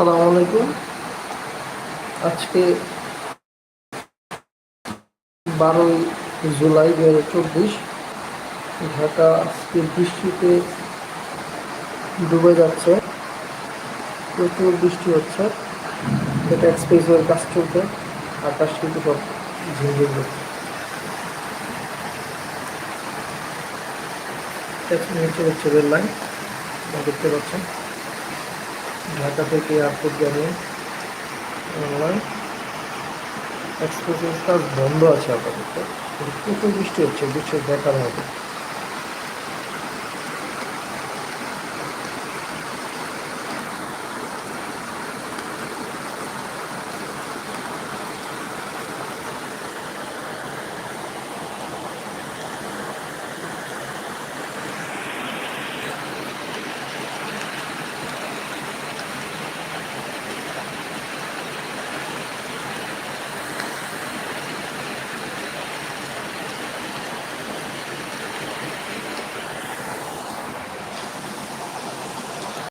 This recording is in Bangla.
আসসালামু আলাইকুম। আজকে বারোই জুলাই দু হাজার চব্বিশ, ঢাকা আজকে বৃষ্টিতে ডুবে যাচ্ছে। প্রচুর বৃষ্টি হচ্ছে। এটা এক্সপ্রেসওয়ের কাজ চলছে। আকাশ কিন্তু সব ঝিমঝিম হচ্ছে নিচে হচ্ছে রেল লাইন দেখতে পাচ্ছেন। ঢাকা থেকে এয়ারপোর্ট যাবে বাংলায় এক্সপ্রেসের কাজ বন্ধ আছে আপাতত। প্রচুর বৃষ্টি হচ্ছে বৃষ্টি দেখার মতো